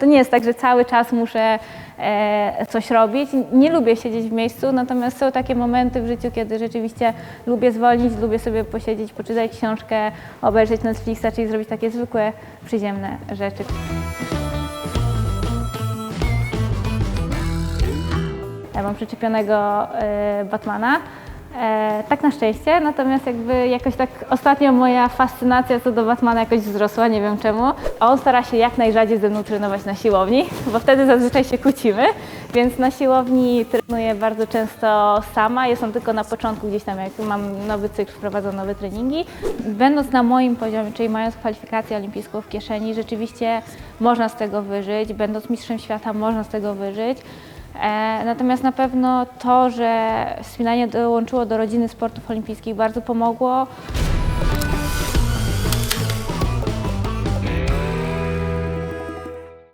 to nie jest tak, że cały czas muszę e, coś robić. Nie lubię siedzieć w miejscu, natomiast są takie momenty w życiu, kiedy rzeczywiście lubię zwolnić, lubię sobie posiedzieć, poczytać książkę, obejrzeć Netflixa, czyli zrobić takie zwykłe, przyziemne rzeczy. Ja mam przyczepionego e, Batmana. E, tak na szczęście, natomiast jakby jakoś tak ostatnio moja fascynacja co do Batmana jakoś wzrosła, nie wiem czemu. A on stara się jak najrzadziej ze mną trenować na siłowni, bo wtedy zazwyczaj się kłócimy, więc na siłowni trenuję bardzo często sama. Jestem tylko na początku gdzieś tam, jak mam nowy cykl, wprowadzam nowe treningi. Będąc na moim poziomie, czyli mając kwalifikację olimpijską w kieszeni, rzeczywiście można z tego wyżyć. Będąc mistrzem świata, można z tego wyżyć. E, Natomiast na pewno to, że spinanie dołączyło do rodziny sportów olimpijskich bardzo pomogło.